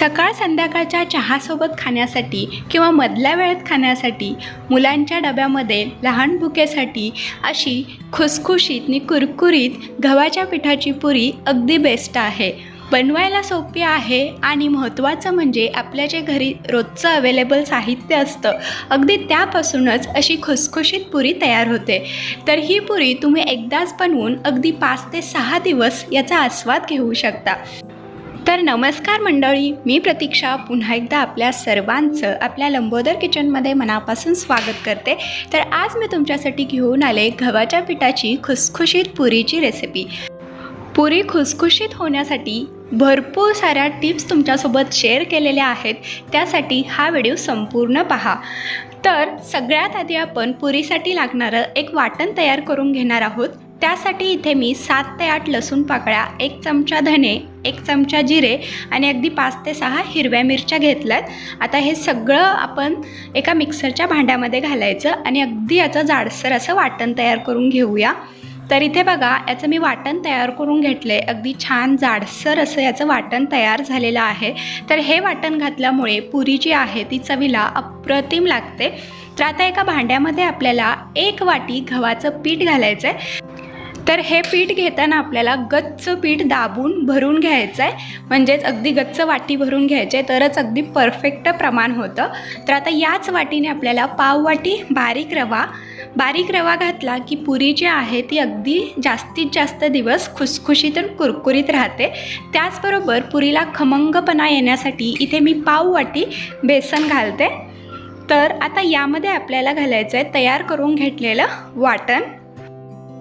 सकाळ संध्याकाळच्या चहासोबत खाण्यासाठी किंवा मधल्या वेळेत खाण्यासाठी मुलांच्या डब्यामध्ये लहान भुकेसाठी अशी खुसखुशीत आणि कुरकुरीत गव्हाच्या पिठाची पुरी अगदी बेस्ट आहे. बनवायला सोपी आहे आणि महत्त्वाचं म्हणजे आपल्या जे घरी रोजचं अवेलेबल साहित्य असतं. अगदी त्यापासूनच अशी खुसखुशीत पुरी तयार होते. तर ही पुरी तुम्ही एकदाच बनवून अगदी पाच ते सहा दिवस याचा आस्वाद घेऊ शकता. तर नमस्कार मंडळी मी प्रतीक्षा. पुन्हा एकदा आपल्या सर्वांचं आपल्या लंबोदर किचनमध्ये मनापासून स्वागत करते. तर आज मी तुमच्यासाठी घेऊन आले गव्हाच्या पिठाची खुसखुशीत पुरीची रेसिपी पुरी खुसखुशीत होण्यासाठी भरपूर साऱ्या टिप्स तुमच्यासोबत शेअर केलेल्या आहेत. त्यासाठी हा व्हिडिओ संपूर्ण पहा. तर सगळ्यात आधी आपण पुरीसाठी लागणारं एक वाटण तयार करून घेणार आहोत. त्यासाठी इथे मी सात ते आठ लसूण पाकळ्या एक चमचा धने एक चमचा जिरे आणि अगदी पाच ते सहा हिरव्या मिरच्या घेतल्यात. आता हे सगळं आपण एका मिक्सरच्या भांड्यामध्ये घालायचं आणि अगदी याचं जाडसर असं वाटण तयार करून घेऊया. तर इथे बघा याचं मी वाटण तयार करून घेतलं आहे अगदी छान जाडसर असं याचं वाटण तयार झालेलं आहे. तर हे वाटण घातल्यामुळे पुरी जी आहे ती चवीला अप्रतिम लागते. तर आता एका भांड्यामध्ये आपल्याला एक वाटी गव्हाचं पीठ घालायचं आहे तर हे पीठ घेताना आपल्याला गच्च पीठ दाबून भरून घ्यायचं आहे म्हणजेच अगदी गच्च वाटी भरून घ्यायचे तरच अगदी परफेक्ट प्रमाण होतं. तर आता याच वाटीने आपल्याला पाव वाटी बारीक रवा बारीक रवा घातला की पुरी जी आहे ती अगदी जास्तीत जास्त दिवस खुसखुशीतून कुरकुरीत राहते. त्याचबरोबर पुरीला खमंगपणा येण्यासाठी इथे मी पाव वाटी बेसन घालते. तर आता यामध्ये आपल्याला घालायचं आहे तयार करून घेतलेलं वाटण.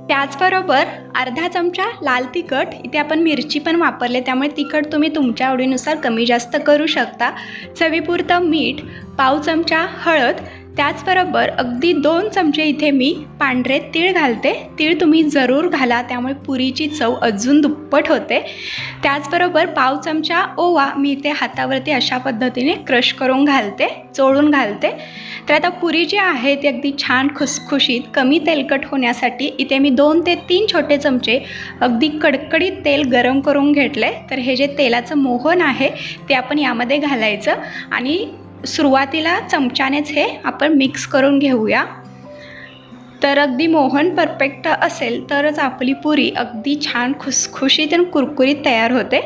त्याचबरोबर अर्धा चमचा लाल तिखट इथे आपण मिरची पण वापरले त्यामुळे तिखट तुम्ही तुमच्या आवडीनुसार कमी जास्त करू शकता. चवीपुरतं मीठ पाव चमचा हळद त्याचबरोबर अगदी दोन चमचे इथे मी पांढरे तीळ घालते. तीळ तुम्ही जरूर घाला त्यामुळे पुरीची चव अजून दुप्पट होते. त्याचबरोबर पाव चमचा ओवा मी इथे हातावरती अशा पद्धतीने क्रश करून घालते चोळून घालते. तर आता पुरी जी आहे ती अगदी छान खुसखुशीत कमी तेलकट होण्यासाठी इथे मी दोन ते तीन छोटे चमचे अगदी कडकडीत तेल गरम करून घेतले. तर हे जे तेलाचं मोहन आहे ते आपण यामध्ये घालायचं. आणि सुरुवातीला चमच्यानेच हे आपण मिक्स करून घेऊया. तर अगदी मोहन परफेक्ट असेल तरच आपली पुरी अगदी छान खुसखुशीत आणि कुरकुरीत तयार होते.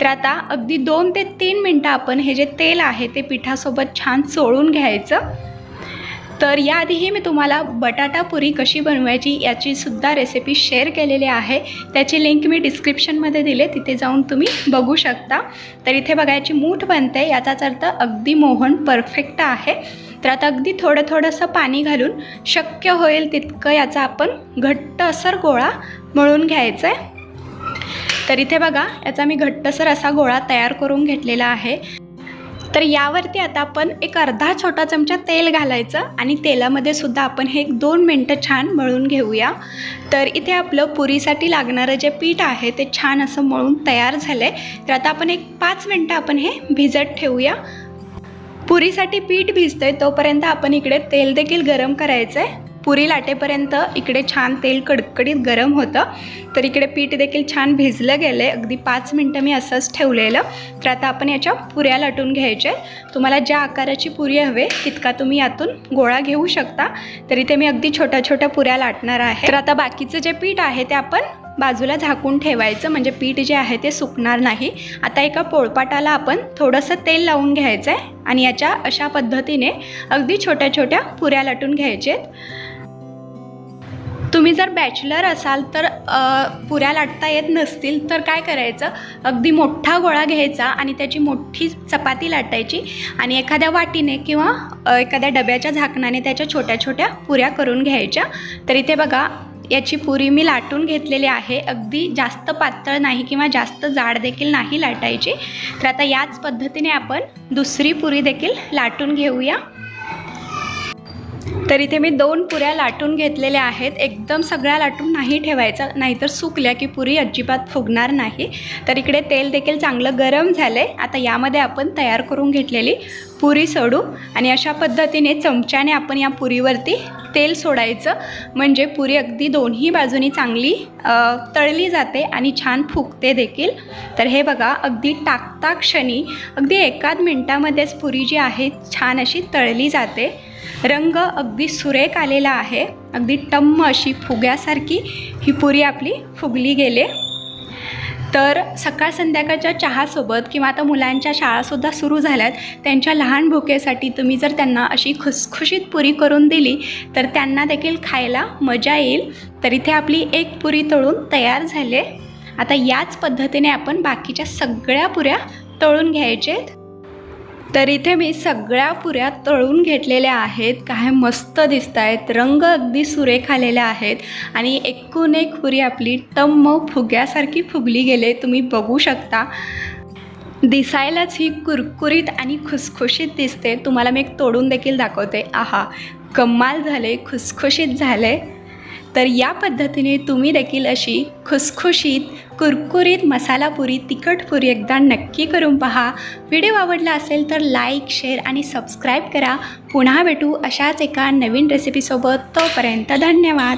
तर आता अगदी दोन ते तीन मिनटं आपण हे जे तेल आहे ते पिठासोबत छान चोळून घ्यायचं. तर याआधीही मी तुम्हाला बटाटा पुरी कशी बनवायची याचीसुद्धा रेसिपी शेअर केलेली आहे. त्याची लिंक मी डिस्क्रिप्शनमध्ये दिले तिथे जाऊन तुम्ही बघू शकता. तर इथे बघायची मूठ बनते. याचाच अर्थ अगदी मोहन परफेक्ट आहे. तर आता अगदी थोडं थोडंसं पाणी घालून शक्य होईल तितकं याचा आपण घट्ट असर गोळा मळून घ्यायचा आहे तर इथे बघा याचा मी घट्टसर असा गोळा तयार करून घेतलेला आहे. तर यावरती आता आपण एक अर्धा छोटा चमचा तेल घालायचं आणि तेलामध्ये सुद्धा आपण हे एक दोन मिनटं छान मळून घेऊया. तर इथे आपलं पुरीसाठी लागणारं जे पीठ आहे ते छान असं मळून तयार झालं आहे तर आता आपण एक पाच मिनटं आपण हे भिजत ठेवूया. पुरीसाठी पीठ भिजतं आहे तोपर्यंत आपण इकडे तेल देखील गरम करायचं आहे पुरी लाटेपर्यंत इकडे छान तेल कडकडीत गरम होतं. तर इकडे पीठ देखील छान भिजलं गेलं आहे अगदी पाच मिनटं मी असंच ठेवलेलं. तर आता आपण याच्या पुऱ्या लाटून घ्यायच्या तुम्हाला ज्या आकाराची पुरी हवे तितका तुम्ही यातून गोळा घेऊ शकता. तर इथे मी अगदी छोट्या छोट्या पुऱ्या लाटणार आहे. तर आता बाकीचं जे पीठ आहे ते आपण बाजूला झाकून ठेवायचं. म्हणजे पीठ जे आहे ते सुकणार नाही. आता एका पोळपाटाला आपण थोडंसं तेल लावून घ्यायचं आहे आणि याच्या अशा पद्धतीने अगदी छोट्या छोट्या पुऱ्या लाटून घ्यायचेत. तुम्ही जर बॅचलर असाल तर पुऱ्या लाटता येत नसतील तर काय करायचं? अगदी मोठा गोळा घ्यायचा आणि त्याची मोठी चपाती लाटायची आणि एखाद्या वाटीने किंवा एखाद्या डब्याच्या झाकणाने त्याच्या छोट्या छोट्या पुऱ्या करून घ्यायच्या. तर इथे बघा याची पुरी मी लाटून घेतलेली आहे. अगदी जास्त पातळ नाही किंवा जास्त जाड देखील नाही लाटायची. तर आता याच पद्धतीने आपण दुसरी पुरी देखील लाटून घेऊया. तर इथे मी दोन पुऱ्या लाटून घेतलेल्या आहेत. एकदम सगळ्या लाटून नाही ठेवायचा नाहीतर सुकल्या की पुरी अजिबात फुगणार नाही. तर इकडे तेल देखील चांगलं गरम झालं आहे आता यामध्ये आपण तयार करून घेतलेली पुरी सोडू. आणि अशा पद्धतीने चमच्याने आपण या पुरीवरती तेल सोडायचं. म्हणजे पुरी अगदी दोन्ही बाजूनी चांगली तळली जाते आणि छान फुगते देखील. तर हे बघा अगदी टाकता क्षणी अगदी एकाच मिनटामध्येच पुरी जी आहे छान अशी तळली जाते. रंग अगदी सुरेख आलेला आहे. अगदी टम्म अशी फुग्यासारखी ही पुरी आपली फुगली गेले. तर सकाळ संध्याकाळच्या चहासोबत किंवा आता मुलांच्या शाळासुद्धा सुरू झाल्यात. त्यांच्या लहान भुकेसाठी तुम्ही जर त्यांना अशी खुसखुशीत पुरी करून दिली तर त्यांना देखील खायला मजा येईल. तर इथे आपली एक पुरी तळून तयार झाले. आता याच पद्धतीने आपण बाकीच्या सगळ्या पुऱ्या तळून घ्यायचे तर इथे मी सगळ्या पुऱ्या तळून घेतलेल्या आहेत. काय मस्त दिसत आहेत रंग अगदी सुरेख आलेले आहेत. आणि एकूण एक पुरी आपली टम्म फुग्यासारखी फुगली गेले. तुम्ही बघू शकता. दिसायलाच ही कुरकुरीत आणि खुसखुशीत दिसते. तुम्हाला मी एक तोडून देखील दाखवते. आहा कमाल झाले खुसखुशीत झाले. तर या पद्धतीने तुम्ही देखील अशी खुसखुशीत कुरकुरीत मसाला पुरी तिखट पुरी एकदा नक्की करून पहा. व्हिडिओ आवडला असेल तर लाईक शेअर आणि सबस्क्राईब करा. पुन्हा भेटू अशाच एका नवीन रेसिपीसोबत तोपर्यंत धन्यवाद.